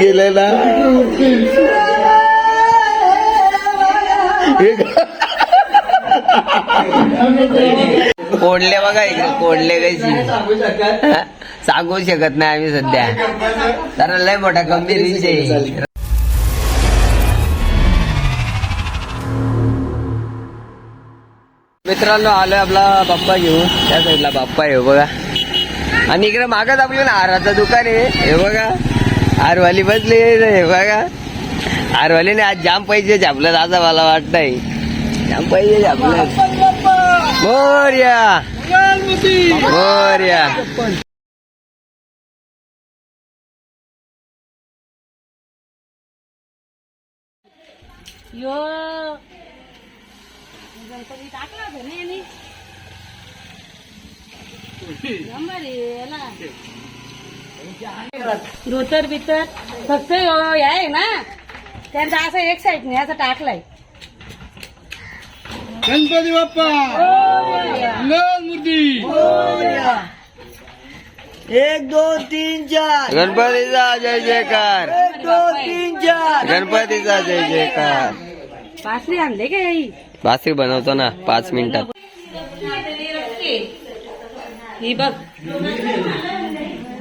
केलेला. कोडले बघा इकडे कोडले कशी. सांगू शकत नाही आम्ही सध्या. तर लय मोठा गंभीर विषय मित्रांनो आलोय आपला बाप्पा घेऊन. त्या साईडला बाप्पा आहे बघा. आणि इकडे मागच आपलं ना आराचं दुकान आहे. हे बघा. हारवाली बसली हे बघा. हारवालीने आज जाम पैसे छापलं असं मला वाटतंय. जाम पैसे छापलं मोर्या मोर्या यो. गणपती टाकला होता ना यांनी. नंबर आहे ना. धोतर बितर फक्त यो हे आहे ना त्यांचा असं एक साईड नाही असं टाकलाय. गणपती बाप्पा! मंगल मूर्ती! एक दोन तीन चार. गणपतीचा जय जयकार. एक दोन तीन चार. गणपतीचा जय जयकार. पासरी आणले का आई? बासरी बनवतो ना पाच मिनिटात. ही बघ.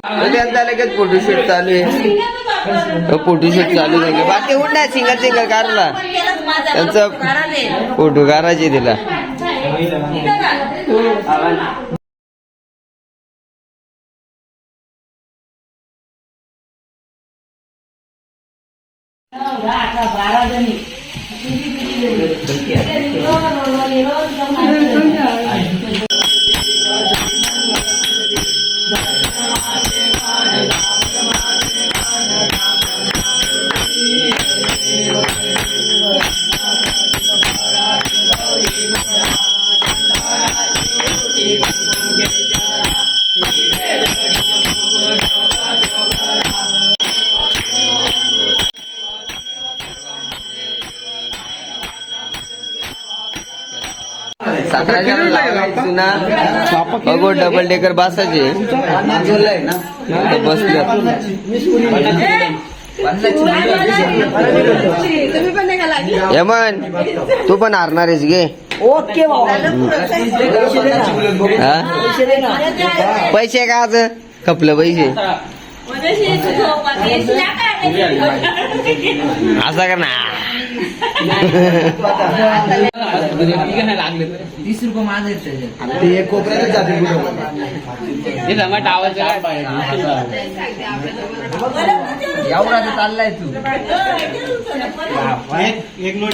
लगेच फोटोशूट चालू आहे. फोटोशूट चालू आहे. बाकी उठ नाही सिंगल सिंगल काढला त्यांचं फोटो काढायचे तिला सतराशे ना? अगो डबल डेकर बसायचे बसले तुम्ही पण नाही का लागली यमन तू पण हारणार आहेस गे. ओके पैसे का आज? खपलं पैसे. असं का ना? तीस रुपये माझे ते एक कोपऱ्यातच जाते एवढा तर चाललाय तू एक नोट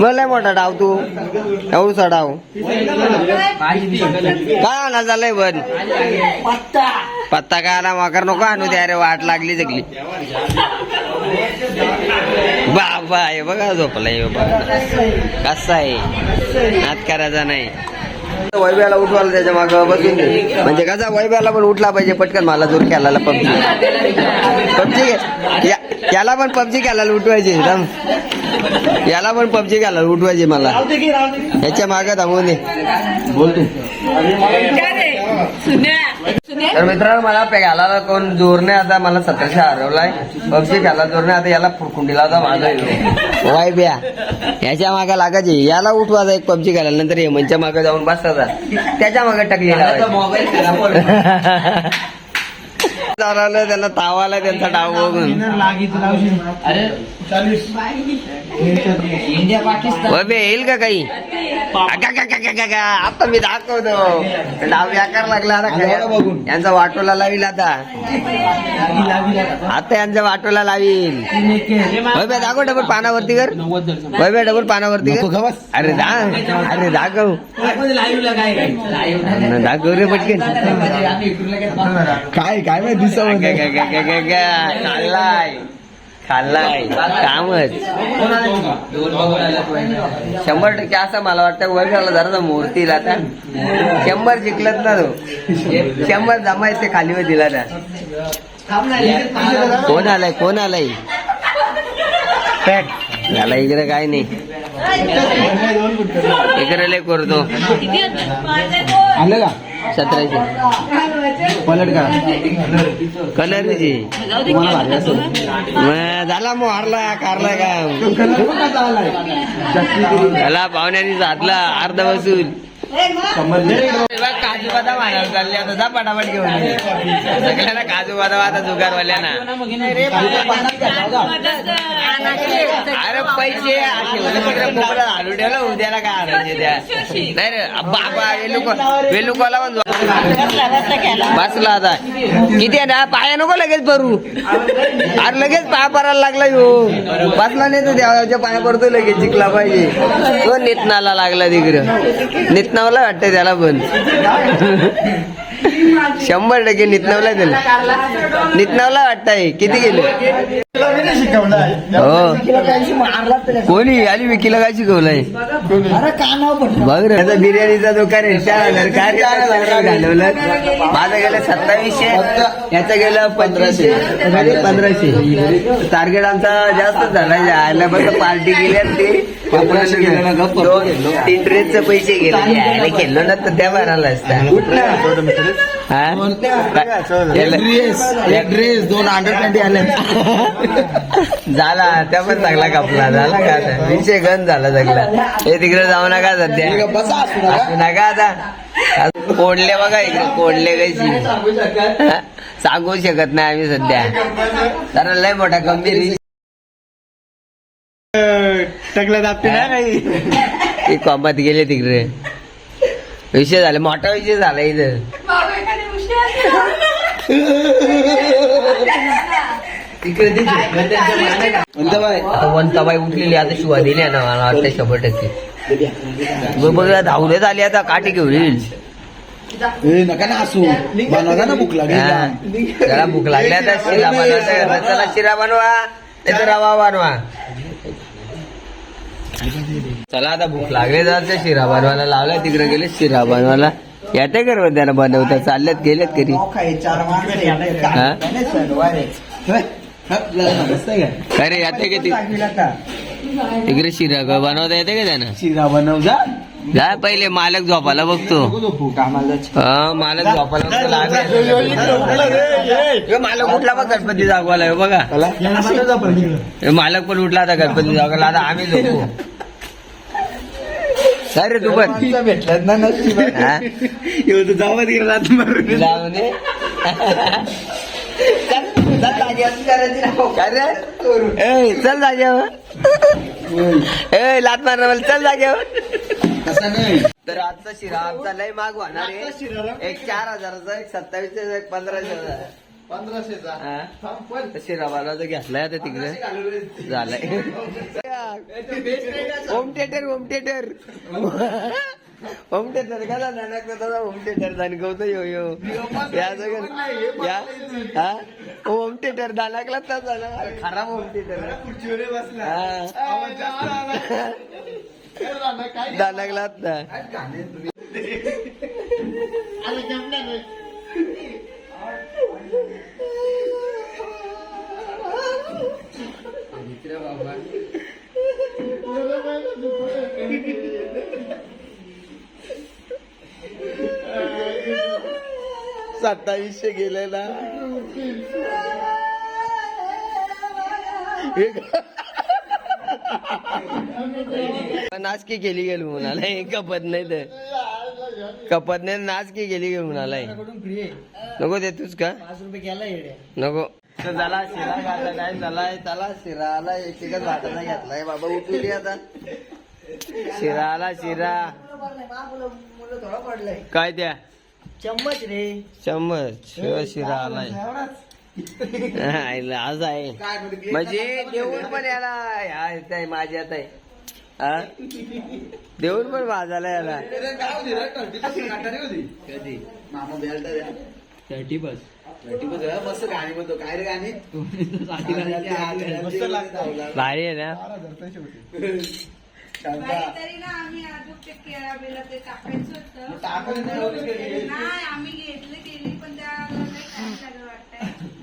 मला मोठा डाव तू. एवढसा डाव. काय आणा झालंय बन? पत्ता पत्ता काय आला माकर नको आणू द्या रे वाट लागली सगळी. बाबा हे बघा झोपला हे बघा. कसा आहे? नात करायचा नाही. वैब्याला उठवायला त्याच्या माग बसून दे. म्हणजे कसा वैब्याला पण उठला पाहिजे पटकन मला जोर खेळायला पबजी. पबजी याला पण पबजी खेळायला उठवायचे. याला पण पबजी खेळायला उठवायचे मला. याच्या माग थांबून दे. बोलतो. तर मित्रांनो मला घालायला कोण जोर नाही आता मला सतराशे हरवलाय. पबजी घाला जोर नाही आता याला फुरकुंडीला होता माझा वाय ब्या याच्या मागे लागायचे याला उठवायचा एक पबजी घालायला नंतर हेमनच्या मागे जाऊन बसायचा त्याच्यामागे टकलेला मोबाईल चालवलं त्यांना ताव आला त्यांचा डाव बघून. अरे इंडिया पाकिस्तान. वैभे येईल का काही. आता मी दाखवतो. डाव व्याकार लागला आता बघून. यांचा वाटोला लावील आता. आता. यांचा वाटोला लावील. वैभे दाखव डबल पानावरती कर. वैभे डबल पानावरती कर? अरे दा. अरे दाखव. न, दाखव रे पटकन. काय काय माहिती? गा, गा, गा, गा, गा, गा. खाल्लाय. खाल्लाय. कामच. शंभर टक्के असं मला वाटतं वैभवला जरा मूर्तीला आता शंभर जिंकलत ना तो. शंभर जमायचे ते खाली दिला त्या कोण आलाय कोण आलाय? झाला इकडे काय नाही. इकडे लय करतो. आलं का? सतराशे. पलट करा. कलरची मग झाला मग हारला कारला का? त्याला पाहुण्याने साधला अर्ध बसून. काजू बदाम आणायला चालले. आता जा पटापट घेऊन. सगळ्यांना काजू बदाम आता जुगारवाल्यांना. अरे पैसे तिकडे घालून ठेवलं उद्याला काय आणायचे त्या? नाही रे बाबा वेलुको वेलुकोला पण बसला आता. किती आहे ना? पाया नको लगेच भरू अरे लगेच पाया परायला लागला यो. बसला नाही तर देवाच्या पाया पडतो लगेच जिंकला पाहिजे. तो नितनाला लागला तिकडं. नवला वाटतंय त्याला पण. शंभर टक्के नितनावला त्याला नितनावला वाटतंय. किती गेले? हो. कोणी? आली विकीला काय शिकवलंय? बघ रे आता बिर्याणीचा दुकान आहे चार हजार काय घालवलं? माझं गेलं सत्तावीसशे याचं गेलं पंधराशे. पंधराशे. टार्गेट आमचा जास्त झाला आयला बघ पार्टी गेल्या ते दोन- तीन ड्रेसचे पैसे गेले. खेळलो ना तर त्या भरायला असता. हा? गेलं. एक ड्रेस दोन अंडर ट्वेंटी आले. झाला त्या पण चांगला कापला झाला का आता? विषय गण झाला सगळा. हे तिकडे जाऊ नका सध्या. बसा असू नका. आता. कोणले बघा इकडे कोणले कशी. सांगू शकत. नाही आम्ही सध्या. कारण लय मोठा गंभीर टकला दाबते ना काही? ते कॉमात गेले तिकडे. विषय झाला मोठा विषय झाला इथं. तिकडे वंताबाई. उठलेली आता शिवा दिल्या ना मला वाटतं शंभर टक्के. बघ धावले झाली आता काठी घेऊन येईल. नका ना असू बनवा ना भूक लागली. त्याला भूक लागली आता शिरा बनवायचा चला शिरा बनवा नाही तर रवा बनवा. चला आता भूक लागली जायचं शिरा बनवायला लावलाय तिकडे गेले शिरा बनवायला. येते कर त्याला बनवता चालल्यात गेलेत घरी हा? काय रे येते का ती- तिकडे शिरा ग बनवता येते का त्यानं शिरा बनव जा जा पहिले मालक झोपायला बघतो हा मालक बघतो. हे मालक उठला बघ गणपती जागवायला हे बघा हे मालक पण उठला आता गणपती जागवायला आता आम्ही झोपू काय रे तू पण भेटलात ना नशीब हा? जावं तिकडे रात मारून. जाऊ दे. चल, रे? ए, लात मारणार मला. चल नाही. तर आजचा शिरा आमचा लय माग होणार एक चार हजाराचा एक सत्तावीसचा एक पंधराशे हजार पंधराशेचा हा? तर घेतलाय आता तिकडे. झालाय. Home theatre home theatre. Home theatre का नानक दादा होम थिएटर दानकवतो यो यो. या सगळं या हा? होम थिएटर दानाकला तर झाला. खराब होम थिएटर. दानाकला ना. सत्तावीसशे गेलेला. नाचकी केली गेली म्हणाला? हे कपत नाही तर कपत नाही नाचकी केली गेली म्हणालाय नको देतोस का? नको. तर झाला शिरा घातला काय झालाय त्याला शिरा आला एक एकच वाटायला घेतलाय. बाबा उठली आता. शिरा आला शिरा. काय द्या चम्मच रे. चम्मच. शिरा आलाय. आज आहे. म्हणजे देऊन पण याला ह्या येत आहे? देऊन पण माझाला याला. कधी? मामा बेल्ट द्या थर्टी बस थर्टी बस मस्त गाणी म्हणतो. काय रे गाणी? मस्त लागतं. भारी आहे ना? तरी ना आम्ही अजून ते केळा बिळा ते टाकायचं होतं. टाकून नाही नाही आम्ही घेतले केली पण वाटतंय.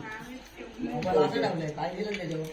आम्ही. काय त्याच्यावर?